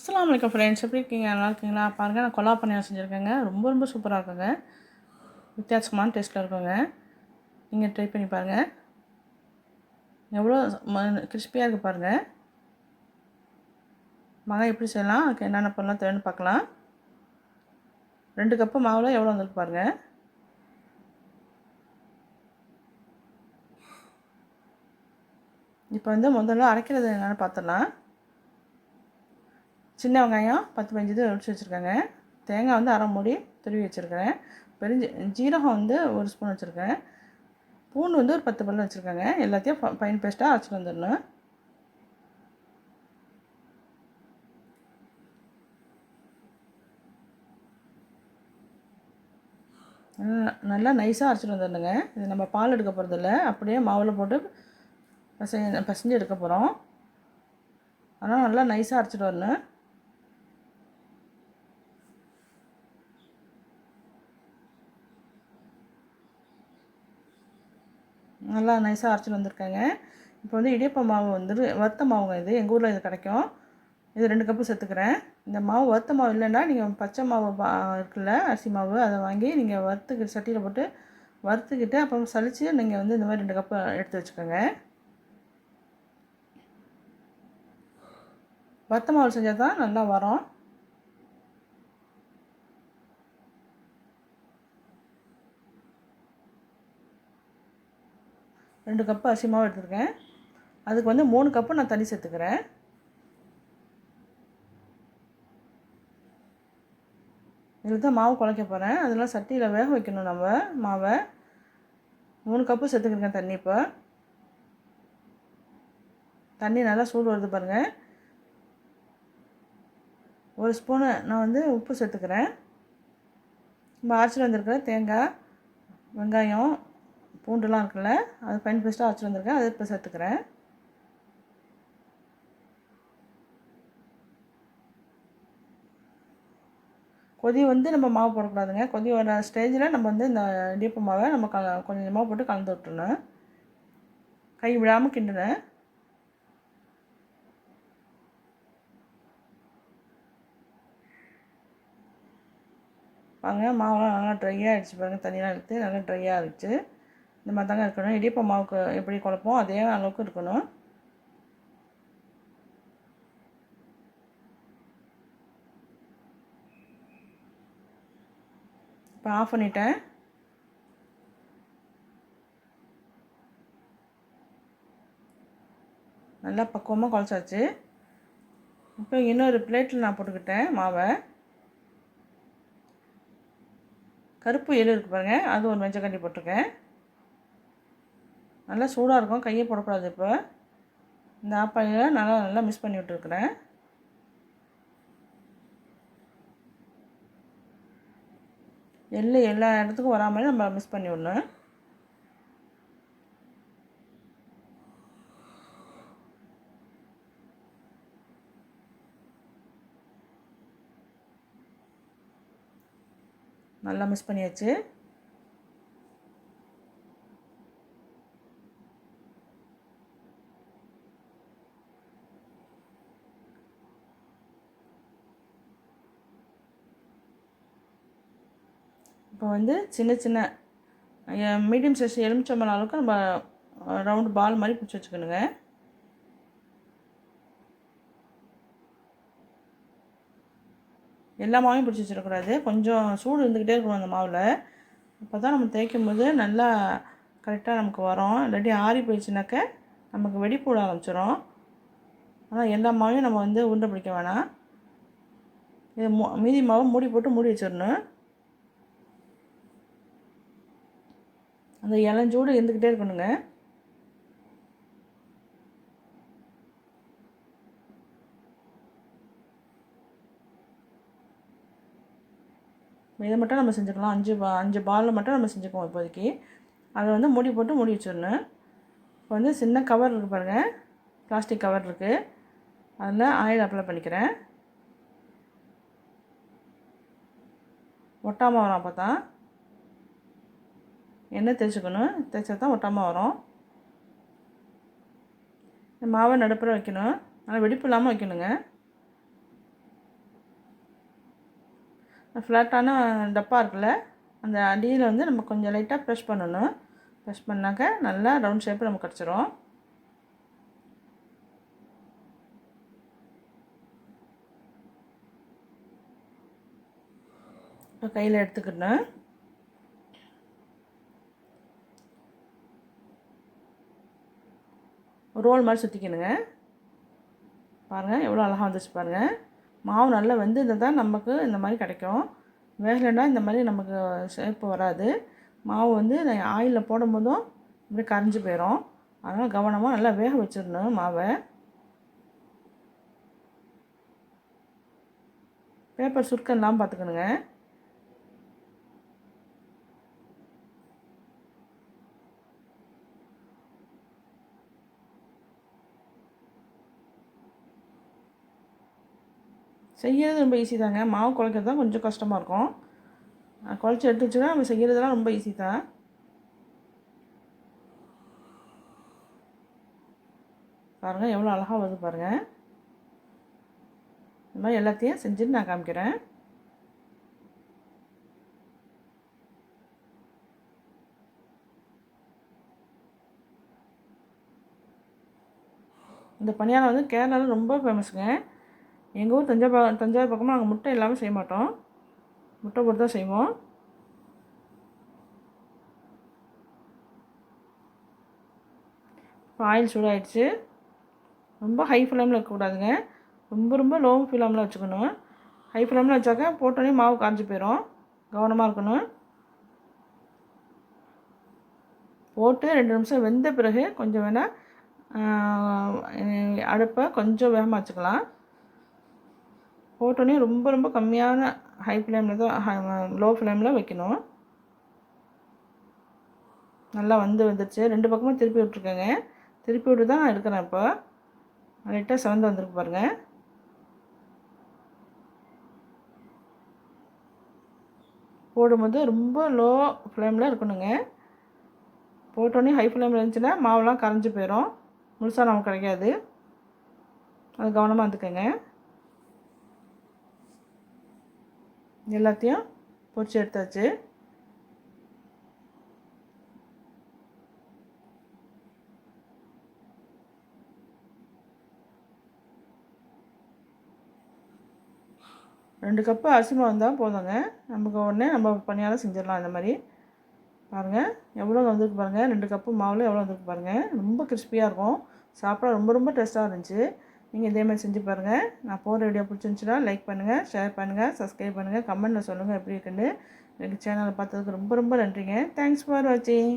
அஸ்லாம் வலைக்கம் ஃப்ரெண்ட்ஸ் எப்படி இருக்கீங்க? நல்லா இருக்கீங்களா? பாருங்கள் நான் கொலா பணியாரம் செஞ்சுருக்கேங்க. ரொம்ப ரொம்ப சூப்பராக இருக்குங்க. வித்தியாசமான டேஸ்ட்டில் இருக்குங்க. நீங்கள் ட்ரை பண்ணி பாருங்கள் எவ்வளோ கிறிஸ்பியாக இருக்குது பாருங்கள் மகன் எப்படி செய்யலாம்? அதுக்கு என்னென்ன பண்ணலாம் தேவைன்னு பார்க்கலாம். ரெண்டு கப்பு மாவில் எவ்வளோ வந்திருக்கு பாருங்கள் இப்போ வந்து முதல்ல அரைக்கிறது என்னென்னு பார்த்துடலாம். சின்ன வெங்காயம் பத்து பதினஞ்சு இது உரிச்சு வச்சுருக்கேங்க. தேங்காய் வந்து அரை மூடி துருவி வச்சுருக்கிறேன் பெருஞ்சு ஜீரகம் வந்து ஒரு ஸ்பூன் வச்சுருக்கேன். பூண்டு வந்து ஒரு பத்து பல்லு வச்சுருக்கேங்க. எல்லாத்தையும் ஃப ஃபைன் பேஸ்ட்டாக அரைச்சிட்டு வந்துடணும். நல்லா நல்லா நைஸாக அரைச்சிட்டு வந்துடணுங்க. இது நம்ம பால் எடுக்க போகிறதில்ல அப்படியே மாவில் போட்டு பசங்க பசஞ்சு எடுக்க போகிறோம் ஆனால் நல்லா நைஸாக அரைச்சிட்டு வரணும். நல்லா நைஸாக அரைச்சிட்டு வந்திருக்கேங்க. இப்போ வந்து இடியப்ப மாவு வந்து வறுத்த மாவுங்க இது. எங்கள் ஊரில் இது கிடைக்கும். இது ரெண்டு கப்பு சேர்த்துக்கிறேன். இந்த மாவு வறுத்த மாவு இல்லைன்னா நீங்கள் பச்சை மாவு பா இருக்குல்ல அரிசி மாவு அதை வாங்கி நீங்கள் வறுத்துக்கிட்டு சட்டியில் போட்டு வறுத்துக்கிட்டு அப்புறம் சலித்து நீங்கள் வந்து இந்த மாதிரி ரெண்டு கப்பு எடுத்து வச்சுக்கோங்க. வறுத்த மாவு செஞ்சால் தான் நல்லா வரும். ரெண்டு கப்பு அரிசி மாவு எடுத்துருக்கேன். அதுக்கு வந்து மூணு கப்பு நான் தண்ணி சேர்த்துக்கிறேன். இதில் தான் மாவு குழைக்க போகிறேன் அதெல்லாம் சட்டியில் வேக வைக்கணும் நம்ம மாவை. மூணு கப்பு சேர்த்துக்கிறேன் தண்ணி இப்போ. தண்ணி நல்லா சூடு வருது பாருங்கள் ஒரு ஸ்பூனு நான் வந்து உப்பு சேர்த்துக்கிறேன். நம்ம அரிசியில் வந்திருக்கிற தேங்காய் வெங்காயம் பூண்டுலாம் இருக்குல்ல அது ஃபைன் பேஸ்ட்டாக வச்சு வந்திருக்கேன். அதை இப்போ சேர்த்துக்கிறேன். கொதி வந்து நம்ம மாவு போடக்கூடாதுங்க. கொதி வர ஸ்டேஜில் நம்ம வந்து இந்த இடியப்ப மாவை நம்ம க கொஞ்சமாக போட்டு கலந்து விட்டுணும் கை விடாமல் கிண்டுனேன் பாருங்க மாவெல்லாம் நல்லா ட்ரையாக ஆகிடுச்சு பாருங்கள் தண்ணியெலாம் எடுத்து நல்லா ட்ரையாக ஆகிடுச்சு இந்த மாதிரி தாங்க இருக்கணும். இடியப்ப மாவுக்கு எப்படி குழப்போம்? அதே அளவுக்கு இருக்கணும். இப்போ ஆஃப் பண்ணிட்டேன். நல்லா பக்குவமாக குழச்சாச்சு. இப்போ இன்னொரு பிளேட்டில் நான் போட்டுக்கிட்டேன் மாவை. கருப்பு எள்ளு இருக்குது பாருங்கள் அது ஒரு மஞ்சள் கண்டி போட்டிருக்கேன். நல்லா சூடாக இருக்கும். கையை போடக்கூடாது இப்போ. இந்த ஆப்பாயில் நல்லா நல்லா மிஸ் பண்ணி விட்டுருக்குறேன். எள்ளு எல்லா இடத்துக்கும் வராமல் நம்ம மிஸ் பண்ணி விடணும். நல்லா மிஸ் பண்ணியாச்சு. இப்போ வந்து சின்ன சின்ன மீடியம் சைஸ் எலுமிச்சம்பழம் அளவுக்கு நம்ம ரவுண்டு பால் மாதிரி பிடிச்சி வச்சுக்கணுங்க. எல்லா மாவையும் பிடிச்சி வச்சிடக்கூடாது. கொஞ்சம் சூடு இருந்துக்கிட்டே இருக்கணும் அந்த மாவில். அப்போ தான் நம்ம தேய்க்கும் போது நல்லா கரெக்டாக நமக்கு வரும். இல்லாட்டி ஆறி போயிடுச்சுனாக்க நமக்கு போட ஆரம்பிச்சிடும் ஆனால் எல்லா மாவையும் நம்ம வந்து உருண்டை பிடிக்க வேணாம். இது மூ மீதி மாவை மூடி போட்டு மூடி வச்சிடணும். அந்த இளஞ்சூடு இருந்துக்கிட்டே இருக்கணுங்க. இதை மட்டும் நம்ம செஞ்சுக்கலாம். அஞ்சு பா அஞ்சு பாலில் மட்டும் நம்ம செஞ்சுக்குவோம் இப்போதைக்கு. அதை வந்து மூடி போட்டு மூடி வச்சிடணும். இப்போ வந்து சின்ன கவர் இருக்குது பாருங்கள் பிளாஸ்டிக் கவர் இருக்குது அதில் ஆயில் அப்ளை பண்ணிக்கிறேன். ஒட்டாமல் வரும் அப்போ தான் எண்ணெய் தேய்ச்சிக்கணும். தேய்ச்சா தான் ஒட்டாமல் வரும். இந்த மாவை நடுப்புற வைக்கணும். ஆனால் வெடிப்பு இல்லாமல் வைக்கணுங்க. ஃப்ளாட்டான டப்பா இருக்குல்ல அந்த அடியில் வந்து நம்ம கொஞ்சம் லைட்டாக ப்ரெஷ் பண்ணணும். ப்ரெஷ் பண்ணாக்க நல்லா ரவுண்ட் ஷேப்பு நமக்கு கிடச்சிரும். இப்போ கையில் எடுத்துக்கிட்டேன் ரோல் மாதிரி சுற்றிக்கணுங்க பாருங்கள் எவ்வளோ அழகாக வந்துச்சு பாருங்கள் மாவு நல்லா வந்து தான் நமக்கு இந்த மாதிரி கிடைக்கும். வேகலைன்னா இந்த மாதிரி நமக்கு ஷேப்பு வராது. மாவு வந்து ஆயிலில் போடும்போதும் இப்படி கரைஞ்சி போயிடும் அதனால் கவனமாக நல்லா வேக வச்சிடணும் மாவை. பேப்பர் சுருக்கம் பார்த்துக்கணுங்க. செய்கிறது ரொம்ப ஈஸி தாங்க. மாவு குழைக்கிறது தான் கொஞ்சம் கஷ்டமாக இருக்கும். குழச்சி எடுத்து வச்சுன்னா நம்ம செய்கிறதெல்லாம் ரொம்ப ஈஸி தான். பாருங்கள் எவ்வளோ அழகாக வருது பாருங்கள் இந்த மாதிரி எல்லாத்தையும் செஞ்சுட்டு நான் காமிக்கிறேன். இந்த பணியாரம் வந்து கேரளாவில் ரொம்ப ஃபேமஸுங்க எங்கள் ஊர் தஞ்சாவூர் தஞ்சாவூர் பக்கமாக நாங்கள் முட்டை இல்லாமல் செய்ய மாட்டோம். முட்டை போட்டு தான் செய்வோம். இப்போ ஆயில் சூடாயிடுச்சு. ரொம்ப ஹை ஃப்ளேமில் இருக்கக்கூடாதுங்க ரொம்ப ரொம்ப லோ ஃப்ளேமில் வச்சுக்கணும். ஹை ஃப்ளேமில் வச்சாக்க போட்டோன்னே மாவு காஞ்சி போயிடும் கவனமாக இருக்கணும். போட்டு ரெண்டு நிமிஷம் வெந்த பிறகு கொஞ்சம் வேணால் அடுப்பை கொஞ்சம் வேகமாக வச்சுக்கலாம். போட்டோன்னே ரொம்ப ரொம்ப கம்மியான ஹை ஃப்ளேமில் தான் லோ ஃப்ளேமில் வைக்கணும். நல்லா வந்து வந்துடுச்சு ரெண்டு பக்கமும் திருப்பி விட்ருக்கேங்க திருப்பி விட்டு தான் நான் எடுக்கிறேன் இப்போ. லைட்டாக செவந்து வந்திருக்கு பாருங்கள் போடும்போது ரொம்ப லோ ஃப்ளேமில் இருக்கணுங்க போட்டோன்னே ஹை ஃப்ளேமில் இருந்துச்சுன்னா மாவுலாம் கரைஞ்சி போயிடும் முழுசாக நமக்கு கிடைக்காது. அது கவனமாக இருந்துக்கோங்க எல்லாத்தையும் பொரிச்சு எடுத்தாச்சு. ரெண்டு கப்பு அரிசிமா வந்தால் இருந்தால் போதுங்க. நமக்கு உடனே நம்ம பணியாரம் செஞ்சிடலாம் இந்த மாதிரி. பாருங்கள் எவ்வளோ வந்திருக்கு பாருங்கள் ரெண்டு கப்பு மாவில் எவ்வளோ வந்திருக்கு பாருங்கள் ரொம்ப கிறிஸ்பியாக இருக்கும். சாப்பிட ரொம்ப ரொம்ப டேஸ்ட்டாக இருந்துச்சு. நீங்கள் இதேமாதிரி செஞ்சு பாருங்கள் நான் போகிற வீடியோ பிடிச்சிருந்துச்சுன்னா லைக் பண்ணுங்கள் ஷேர் பண்ணுங்கள் சப்ஸ்கிரைப் பண்ணுங்கள் கமெண்ட்டில் சொல்லுங்கள் எப்படி இருக்குன்னு. எனக்கு சேனலை பார்த்ததுக்கு ரொம்ப ரொம்ப நன்றிங்க. தேங்க்ஸ் ஃபார் வாட்சிங்